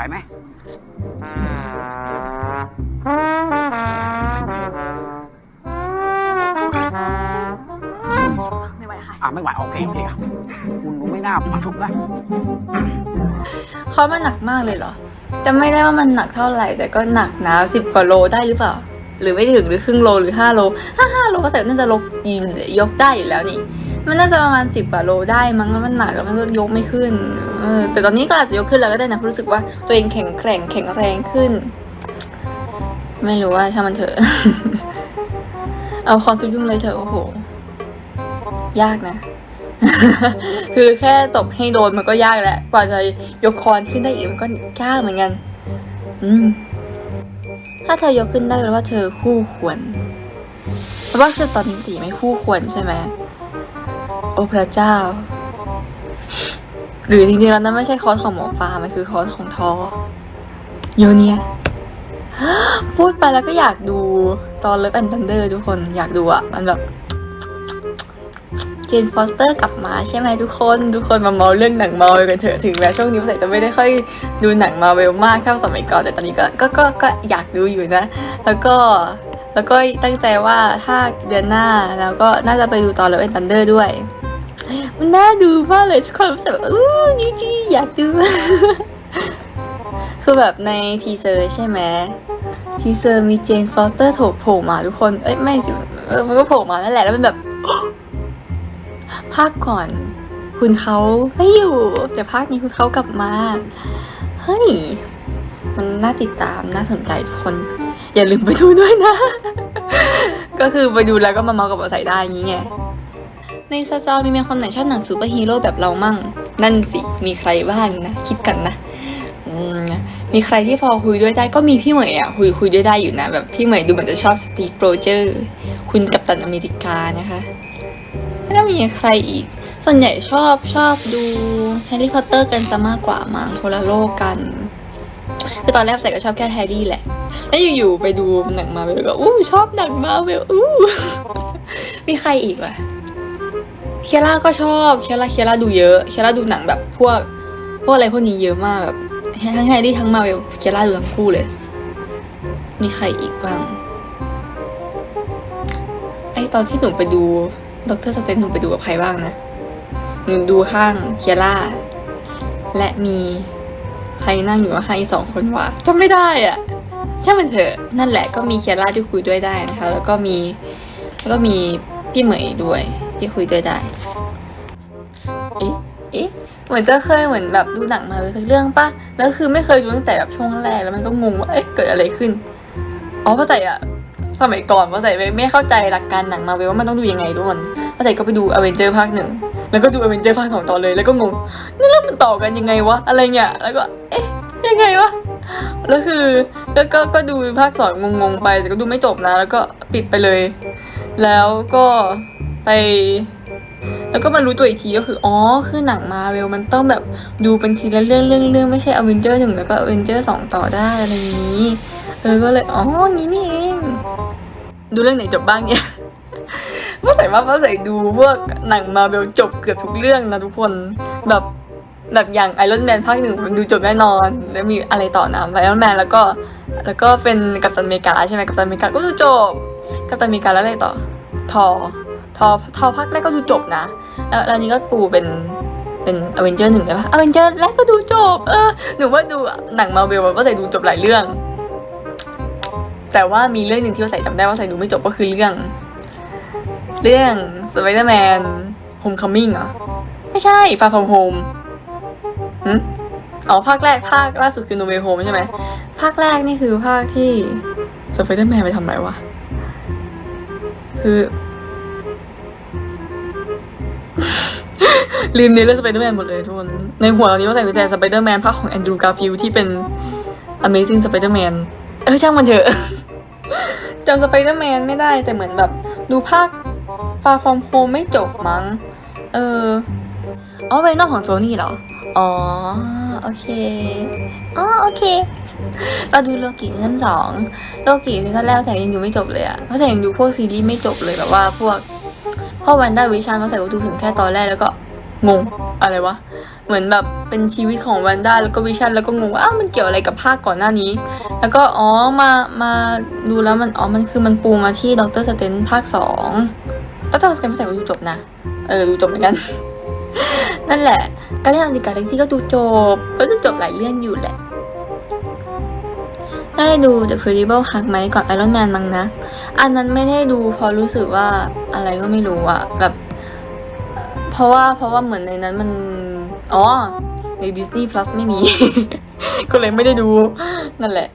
ไหวไหมไม่ไหวค่ะ อ่าไม่ไหวโอเคโอเคครับคุณดูไม่น่ามาทุกนะเขามันหนักมากเลยเหรอจำไม่ได้ว่ามันหนักเท่าไหร่ แต่ก็หนักนะสิบกว่าโลได้หรือเปล่า หรือไม่ถึงหรือครึ่งโลหรือห้าโลห้าห้าโลก็ใส่น่าจะลกยกได้อยู่แล้วนี่ มันน่าจะประมาณสิบกว่าโลได้มั้งแล้วมันหนักแล้วมันก็ยกไม่ขึ้นเออแต่ตอนนี้ก็อาจจะยกขึ้นแล้วก็ได้นะเพราะรู้สึกว่าตัวเองแข็งแกร่งแข็งแรงขึ้น ไม่รู้ว่าช่างมันเถอะ เอาความทุกยุ่งเลยเถอะโอ้โห ยากนะคือแค่ตบให้โดนมันก็ยากแล้ว กว่าจะยกคอนขึ้นได้อีกมันก็ยากเหมือนกัน อืม ถ้าเธอยกขึ้นได้แปลว่าเธอคู่ควรแปลว่าคือตอนนี้สีไม่คู่ควรใช่ไหมโอ้พระเจ้า หรือจริงๆแล้วนั่นไม่ใช่คอร์สของหมอฟ้ามันคือคอร์สของทอโยเนียพูดไปแล้วก็อยากดูตอนเลิฟแอนด์ทันเดอร์ทุกคนอยากดูอะมันแบบ เจนฟอสเตอร์กลับมาใช่ไหมทุกคน ทุกคนมาเมาเรื่องหนังมาเวลกันเถอะถึงแม้ช่วงนี้ใส่จะไม่ได้ค่อยดูหนังมาเวลมากเท่าสมัยก่อนแต่ตอนนี้ก็ก็ก็ก็อยากดูอยู่นะ แล้วก็แล้วก็ตั้งใจว่าถ้าเดือนหน้าแล้วก็น่าจะไปดูตอนเลิฟแอนด์ทันเดอร์ด้วย มันน่าดูมากเลยทุกคนรู้สึกแบบอู้นี่จีอยากดู คือแบบในทีเซอร์ใช่ไหมทีเซอร์มีเจนฟอสเตอร์โถโผล่มาทุกคน เอ้ยไม่สิ เออมันก็โผล่มานั่นแหละแล้วมันแบบ ภาคก่อน คุณเขาไม่อยู่ แต่ภาคนี้คุณเขากลับมา เฮ้ย มันน่าติดตามน่าสนใจทุกคน อย่าลืมไปดูด้วยนะ ก็คือไปดูแล้วก็มาเมากับเราใส่ได้อย่างนี้ไงในซาจอมีเมียคนไหนชอบหนังซูเปอร์ฮีโร่แบบเรามั่ง นั่นสิ มีใครบ้างนะ คิดกันนะมมีใครที่พอคุยด้วยได้ก็มีพี่เหมยอะคุยคุยด้วยได้อยู่นะ แบบพี่เหมยดูเหมือนจะชอบสตีฟโรเจอร์ คุณกัปตันอเมริกานะคะ แล้วก็มีใครอีก ส่วนใหญ่ชอบชอบดูแฮร์รี่พอตเตอร์กันซะมากกว่ามั้งคลโลกกัน คือตอนแรกใส่ก็ชอบแค่แฮร์รี่แหละ แล้วอยู่ๆไปดูหนังมาเวลก็อู้ชอบหนังมาเวลอู้มีใครอีกวะเคียร่าก็ชอบเคียร่าเคียร่าดูเยอะเคียร่าดูหนังแบบพวกพวกอะไรพวกนี้เยอะมากแบบทั้งแฮร์รี่ทั้งมาเวลเคียร่าดูทั้งคู่เลย มีใครอีกบ้างไอตอนที่หนูไปดู ดรสเตนหนูไปดูกับใครบ้างนะ หนูดูข้างเคียร่า และมีใครนั่งอยู่ข้างอีกสองคนวะจำไม่ได้อะช่างมันเถอะ นั่นแหละก็มีเคียร่าที่คุยด้วยได้นะคะ แล้วก็มีแล้วก็มีพี่เหมยด้วยที่คุยด้วยได้ เอ๊ะ เอ๊ะ เหมือนจะเคยเหมือนแบบดูหนังมาเลยสักเรื่องปะแล้วคือไม่เคยดูตั้งแต่แบบช่วงแรกแล้วมันก็งงว่า เอ๊ะ เกิดอะไรขึ้น อ๋อเพราใส่อะ สมัยก่อนเพราะใส่ไม่เข้าใจหลักการหนังมาเวลว่ามันต้องดูยังไงทุกคนเพราะใส่ก็ไปดูอเวนเจอร์ภาคหนึ่งแล้วก็ดูอเวนเจอร์ภาคสองต่อเลยแล้วก็งงนี่แล้วมันต่อกันยังไงวะอะไรเงี้ยแล้วก็เอ๊ะยังไงวะแล้วคือก็ก็ก็ดูภาคสองงงๆไปแต่ก็ดูไม่จบนะ แล้วก็ปิดไปเลย แล้วก็ไปแล้วก็มารู้ตัวอีกทีก็คือ อ๋อ คือหนังมาเวลมันต้องแบบดูเป็นทีละเรื่องเรื่องเรื่องไม่ใช่อเวนเจอร์หนึ่งแล้วก็อเวนเจอร์สองต่อได้อะไรอย่างนี้ เออก็เลยอ๋ออย่างนี้นี่เองดูเรื่องไหนจบบ้างเนี่ยว่าใส่ว่าว่าใส่ดูพวกหนังมาเวลจบเกือบทุกเรื่องนะทุกคนแบบแบบอย่างไอรอนแมนภาคหนึ่งมันดูจบแน่นอน แล้วมีอะไรต่อนะไอรอนแมนแล้วก็ แล้วก็เป็นกัปตันอเมริกาใช่ไหมกัปตันอเมริกาก็ดูจบ กัปตันอเมริกาแล้วอะไรต่อ ทอ ทอทอภาคแรกก็ดูจบนะ แล้วแล้วอันนี้ก็ปูเป็นเป็นอเวนเจอร์หนึ่งเลยปะอเวนเจอร์แรกก็ดูจบ เออหนูว่าดูหนังมาเวลมันก็ใส่ดูจบหลายเรื่อง แต่ว่ามีเรื่องหนึ่งที่ว่าใส่จำได้ว่าใส่ดูไม่จบก็คือเรื่อง เรื่อง Spider-Man Homecoming เหรอ ไม่ใช่ Far From Home หืมอ๋อภาคแรกภาคล่าสุดคือ No Way Home ใช่ไหมภาคแรกนี่คือภาคที่ Spider-Man ไปทำอะไรวะ คือ ลืมในเรื่อง Spider-Man หมดเลยทุกคน ในหัวตอนนี้ว่าใส่แต่ Spider-Man ภาคของ Andrew Garfield ที่เป็น Amazing Spider-Man เออช่างมันเถอะ จำ Spider-Man ไม่ได้แต่เหมือนแบบ ดูภาค Far From Home ไม่จบมั้ง เอออ๋อเวนอมของโซนี่เหรอ อ๋อ โอเค อ๋อ โอเค เราดูโลกิซีซั่นสองโลกิซีซั่นแรกแต่ยังดูไม่จบเลยอะเพราะแต่ยังดูพวกซีรีส์ไม่จบเลยแบบว่าพวกพ่อวันด้าวิชันเพราะแต่ก็ดูถึงแค่ตอนแรกแล้วก็งงอะไรวะ เหมือนแบบ เป็นชีวิตของแวนด้าแล้วก็วิชันแล้วก็งงว่าอ้าวมันเกี่ยวอะไรกับภาคก่อนหน้านี้ แล้วก็อ๋อมามาดูแล้วมันอ๋อมันคือมันปูมาที่ด็อกเตอร์สเตนภาคสองด็อกเตอร์สเตนภาคสองดูจบนะเออดูจบเหมือนกัน นั่นแหละการเล่นอันดิการเล็กที่ก็ดูจบก็ดูจบหลายเรื่องอยู่แหละได้ดู The Incredible Hulk ไหมก่อน Iron Man มั้งนะ อันนั้นไม่ได้ดูเพราะรู้สึกว่าอะไรก็ไม่รู้อะแบบ เพราะว่าเพราะว่าเหมือนในนั้นมัน อ๋อ ใน Disney Plus ไม่มี ก็เลยไม่ได้ดูนั่นแหละ